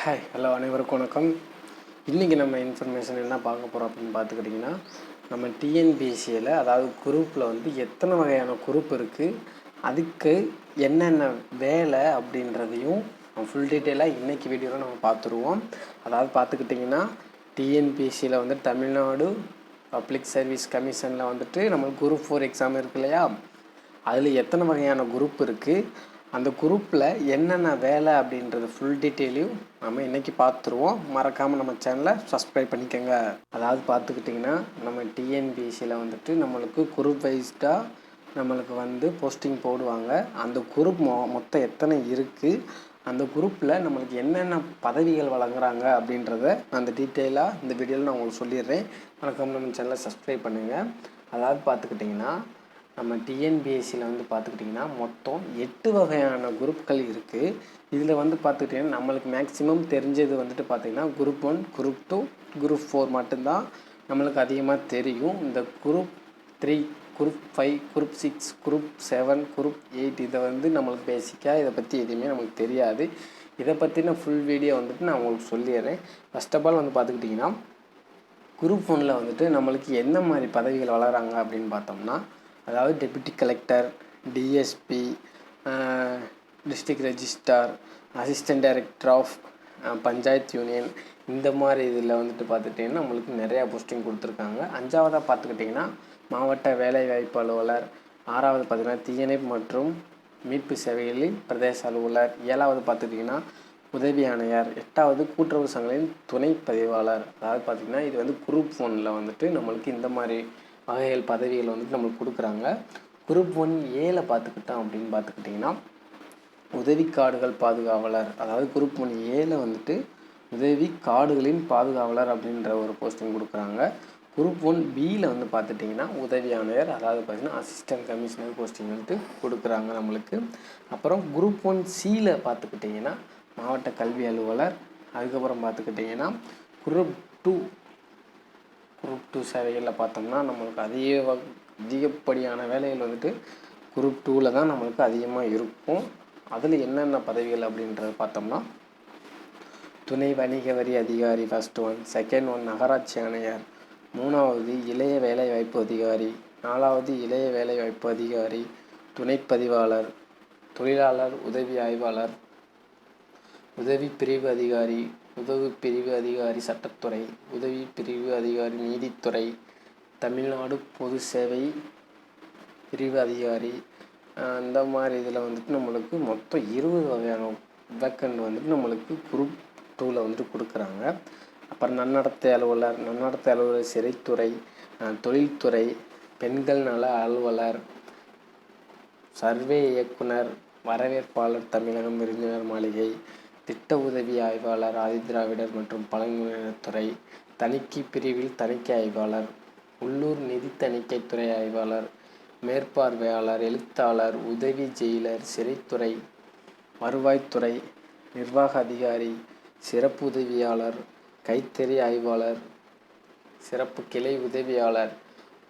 Hi hello அனைவருக்கும் வணக்கம். இன்றைக்கி நம்ம இன்ஃபர்மேஷன் என்ன பார்க்க போகிறோம் அப்படின்னு பார்த்துக்கிட்டிங்கன்னா நம்ம டிஎன்பிஎஸ்சியில் அதாவது குரூப்பில் வந்து எத்தனை வகையான குரூப் இருக்குது அதுக்கு என்னென்ன வேலை அப்படின்றதையும் ஃபுல் டீட்டெயிலாக இன்றைக்கி வீடியோவில் நம்ம பார்த்துருவோம். அதாவது பார்த்துக்கிட்டிங்கன்னா டிஎன்பிஎஸ்சியில் வந்து தமிழ்நாடு பப்ளிக் சர்வீஸ் கமிஷனில் வந்துட்டு நம்மளுக்கு குரூப் ஃபோர் எக்ஸாம் இருக்கு இல்லையா? அதில் எத்தனை வகையான குரூப் இருக்குது அந்த குரூப்பில் என்னென்ன வேலை அப்படின்றது ஃபுல் டீட்டெயிலையும் நம்ம இன்றைக்கி பார்த்துருவோம். மறக்காமல் நம்ம சேனலை சப்ஸ்கிரைப் பண்ணிக்கோங்க. அதாவது பார்த்துக்கிட்டிங்கன்னா நம்ம டிஎன்பிஎஸ்சியில் வந்துட்டு நம்மளுக்கு குரூப் வைஸ்டாக நம்மளுக்கு வந்து போஸ்டிங் போடுவாங்க. அந்த குரூப் மொ மொத்தம் எத்தனை இருக்குது அந்த குரூப்பில் நம்மளுக்கு என்னென்ன பதவிகள் வழங்குறாங்க அப்படின்றத அந்த டீட்டெயிலாக இந்த வீடியோவில் நான் உங்களுக்கு சொல்லிடுறேன். மறக்காமல் நம்ம சேனலை சப்ஸ்கிரைப் பண்ணுங்கள் அதாவது பார்த்துக்கிட்டிங்கன்னா நம்ம டிஎன்பிஎஸ்சியில் வந்து பார்த்துக்கிட்டிங்கன்னா மொத்தம் எட்டு வகையான குரூப்கள் இருக்குது இதில் வந்து பார்த்துக்கிட்டிங்கன்னா நம்மளுக்கு மேக்ஸிமம் தெரிஞ்சது வந்துட்டு பார்த்திங்கன்னா group one group two group four மட்டும்தான் நம்மளுக்கு அதிகமாக தெரியும். இந்த group three group five group six group seven group eight இதை வந்து நம்மளுக்கு பேசிக்காக இதை பற்றி எதுவுமே நமக்கு தெரியாது. இதை பற்றின ஃபுல் வீடியோ வந்துட்டு நான் உங்களுக்கு சொல்லிடுறேன். ஃபஸ்ட் ஆஃப் ஆல் வந்து பார்த்துக்கிட்டிங்கன்னா குரூப் ஒனில் வந்துட்டு நம்மளுக்கு என்ன மாதிரி பதவிகள் வளராங்க அப்படின்னு பார்த்தோம்னா அதாவது deputy collector DSP district registrar assistant director of panchayat union இந்த மாதிரி இதில் வந்துட்டு பார்த்துட்டிங்கன்னா நம்மளுக்கு நிறையா போஸ்டிங் கொடுத்துருக்காங்க. அஞ்சாவதாக பார்த்துக்கிட்டிங்கன்னா மாவட்ட வேலைவாய்ப்பு அலுவலர் ஆறாவது பார்த்திங்கன்னா தீயணைப்பு மற்றும் மீட்பு சேவைகளில் பிரதேச அலுவலர் ஏழாவது பார்த்துக்கிட்டிங்கன்னா உதவி ஆணையர் எட்டாவது கூட்டுறவு சங்கங்களின் துணை பதிவாளர். அதாவது பார்த்திங்கன்னா இது வந்து குரூப் ஒனில் வந்துட்டு நம்மளுக்கு இந்த மாதிரி வகைகள் பதவிகள் வந்துட்டு நம்மளுக்கு கொடுக்குறாங்க. குரூப் ஒன் ஏல பார்த்துக்கிட்டோம் அப்படின்னு பார்த்துக்கிட்டிங்கன்னா உதவி காடுகள் பாதுகாவலர் அதாவது குரூப் ஒன் ஏல வந்துட்டு உதவி காடுகளின் பாதுகாவலர் அப்படின்ற ஒரு போஸ்டிங் கொடுக்குறாங்க. குரூப் ஒன் பியில் வந்து பார்த்துட்டிங்கன்னா உதவி ஆணையர் அதாவது பார்த்திங்கன்னா அசிஸ்டன்ட் கமிஷனர் போஸ்டிங் வந்துட்டு கொடுக்குறாங்க நம்மளுக்கு. அப்புறம் குரூப் ஒன் சியில் பார்த்துக்கிட்டிங்கன்னா மாவட்ட கல்வி அலுவலர் அதுக்கப்புறம் பார்த்துக்கிட்டிங்கன்னா குரூப் டூ குரூப் டூ சேவைகளில் பார்த்தோம்னா நம்மளுக்கு அதிக அதிகப்படியான வேலைகள் வந்துட்டு குரூப் டூவில் தான் நம்மளுக்கு அதிகமாக இருக்கும். அதில் என்னென்ன பதவிகள் அப்படின்றத பார்த்தோம்னா துணை வணிக வரி அதிகாரி ஃபஸ்ட் ஒன் செகண்ட் ஒன் நகராட்சி ஆணையர் மூணாவது இளைய வேலைவாய்ப்பு அதிகாரி நாலாவது இளைய வேலைவாய்ப்பு அதிகாரி துணைப்பதிவாளர் தொழிலாளர் உதவி ஆய்வாளர் உதவி பிரிவு அதிகாரி உதவி பிரிவு அதிகாரி சட்டத்துறை உதவி பிரிவு அதிகாரி நீதித்துறை தமிழ்நாடு பொது சேவை பிரிவு அதிகாரி. அந்த மாதிரி இதில் வந்துட்டு நம்மளுக்கு மொத்தம் இருபது வகையான வேக்கண்ட் வந்துட்டு நம்மளுக்கு குரூப் டூவில் வந்துட்டு கொடுக்குறாங்க. அப்புறம் நன்னடத்தை அலுவலர் நன்னடத்தை அலுவலர் சிறைத்துறை தொழில்துறை பெண்கள் நல அலுவலர் சர்வே இயக்குனர் வரவேற்பாளர் தமிழகம் விருந்தினர் மாளிகை திட்ட உதவி ஆய்வாளர் ஆதிதிராவிடர் மற்றும் பழங்குடியினத்துறை தணிக்கை பிரிவில் தணிக்கை ஆய்வாளர் உள்ளூர் நிதி தணிக்கைத்துறை ஆய்வாளர் மேற்பார்வையாளர் எழுத்தாளர் உதவி ஜெயிலர் சிறைத்துறை வருவாய்த்துறை நிர்வாக அதிகாரி சிறப்பு உதவியாளர் கைத்தறி ஆய்வாளர் சிறப்பு கிளை உதவியாளர்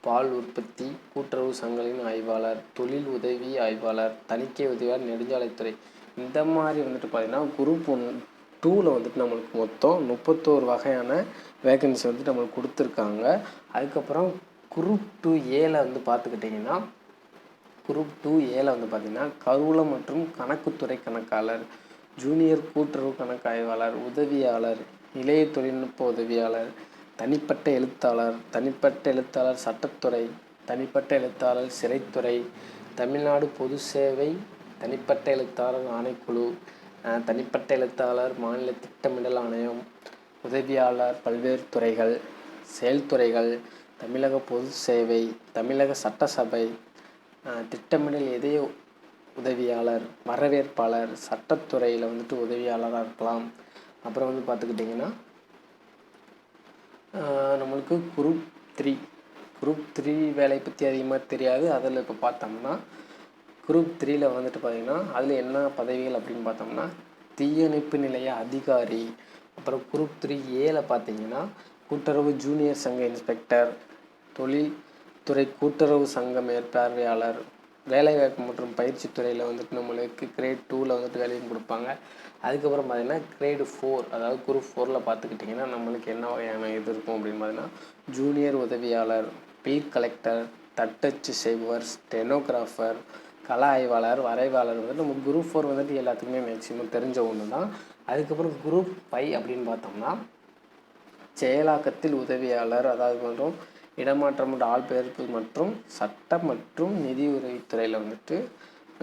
பால் உற்பத்தி கூட்டுறவு சங்கங்களின் ஆய்வாளர் தொழில் உதவி ஆய்வாளர் தணிக்கை உதவியாளர் நெடுஞ்சாலைத்துறை இந்த மாதிரி வந்துட்டு பார்த்திங்கன்னா குரூப் ஒன் டூவில் வந்துட்டு நம்மளுக்கு மொத்தம் முப்பத்தோரு வகையான வேகன்சி வந்துட்டு நம்மளுக்கு கொடுத்துருக்காங்க. அதுக்கப்புறம் குரூப் டூ ஏல வந்து பார்த்துக்கிட்டிங்கன்னா குரூப் டூ ஏல வந்து பார்த்திங்கன்னா கருவூல மற்றும் கணக்குத்துறை கணக்காளர் ஜூனியர் கூட்டுறவு கணக்காய்வாளர் உதவியாளர் இளைய தொழில்நுட்ப உதவியாளர் தனிப்பட்ட எழுத்தாளர் தனிப்பட்ட எழுத்தாளர் சட்டத்துறை தனிப்பட்ட எழுத்தாளர் சிறைத்துறை தமிழ்நாடு பொது சேவை தனிப்பட்ட எழுத்தாளர் ஆணைக்குழு தனிப்பட்ட எழுத்தாளர் மாநில திட்டமிடல் ஆணையம் உதவியாளர் பல்வேறு துறைகள் செயல்துறைகள் தமிழக பொது சேவை தமிழக சட்டசபை திட்டமிடல் இதய உதவியாளர் வரவேற்பாளர் சட்டத்துறையில் வந்துட்டு உதவியாளராக இருக்கலாம். அப்புறம் வந்து பார்த்துக்கிட்டிங்கன்னா நம்மளுக்கு குரூப் த்ரீ குரூப் த்ரீ வேலை பற்றி அதிகமாக தெரியாது. அதில் இப்போ பார்த்தோம்னா குரூப் த்ரீயில் வந்துட்டு பார்த்திங்கன்னா அதில் என்ன பதவிகள் அப்படின்னு பார்த்தோம்னா தீயணைப்பு நிலைய அதிகாரி. அப்புறம் குரூப் த்ரீ ஏல பார்த்தீங்கன்னா கூட்டுறவு ஜூனியர் சங்க இன்ஸ்பெக்டர் தொழில் துறை கூட்டுறவு சங்க மேற்பார்வையாளர் வேலைவாய்ப்பு மற்றும் பயிற்சி துறையில் வந்துட்டு நம்மளுக்கு கிரேட் டூவில் வந்துட்டு வேலையும் கொடுப்பாங்க. அதுக்கப்புறம் பார்த்திங்கன்னா கிரேடு ஃபோர் அதாவது குரூப் ஃபோரில் பார்த்துக்கிட்டிங்கன்னா நம்மளுக்கு என்ன வகையான இது இருக்கும் அப்படின்னு பார்த்தீங்கன்னா ஜூனியர் உதவியாளர் பீர் கலெக்டர் தட்டச்சு செய்வர் ஸ்டெனோகிராஃபர் கல ஆய்வாளர் வரைவாளர் வந்துட்டு நம்ம குரூப் ஃபோர் வந்துட்டு எல்லாத்துக்குமே மேக்ஸிமம் தெரிஞ்ச ஒன்று தான் அதுக்கப்புறம் குரூப் ஃபைவ் அப்படின்னு பார்த்தோம்னா செயலாக்கத்தில் உதவியாளர் அதாவது மற்றும் இடமாற்றம் ஆள்பெயர்ப்பு மற்றும் சட்டம் மற்றும் நிதி உதவித்துறையில் வந்துட்டு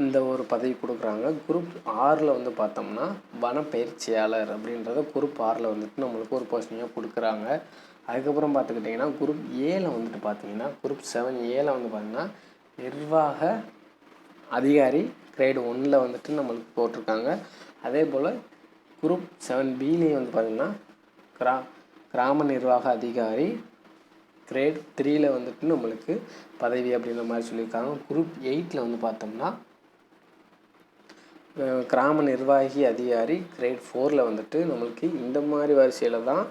இந்த ஒரு பதவி கொடுக்குறாங்க. குரூப் ஆறில் வந்து பார்த்தோம்னா வனப்பயிற்சியாளர் அப்படின்றத குரூப் ஆறில் வந்துட்டு நம்மளுக்கு ஒரு போஸ்டிங்காக கொடுக்குறாங்க. அதுக்கப்புறம் பார்த்துக்கிட்டிங்கன்னா குரூப் ஏல வந்துட்டு பார்த்தீங்கன்னா குரூப் செவன் ஏல வந்து பார்த்திங்கன்னா நிர்வாக அதிகாரி கிரேடு ஒன்னில் வந்துட்டு நம்மளுக்கு போட்டிருக்காங்க. அதே போல் குரூப் செவன் பிலேயும் வந்து பார்த்திங்கன்னா கிரா கிராம நிர்வாக அதிகாரி கிரேட் த்ரீயில் வந்துட்டு நம்மளுக்கு பதவி அப்படின்ற மாதிரி சொல்லியிருக்காங்க. குரூப் எயிட்டில் வந்து பார்த்தோம்னா கிராம நிர்வாகி அதிகாரி கிரேட் ஃபோரில் வந்துட்டு நம்மளுக்கு இந்த மாதிரி வரிசையில் தான்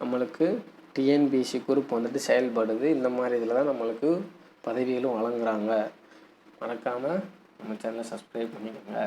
நம்மளுக்கு டிஎன்பிசி குரூப் வந்துட்டு செயல்படுது. இந்த மாதிரி இதில் தான் நம்மளுக்கு பதவிகளும் வழங்குறாங்க. மறக்காமல் நம்ம சேனலை சப்ஸ்கிரைப் பண்ணிக்கோங்க.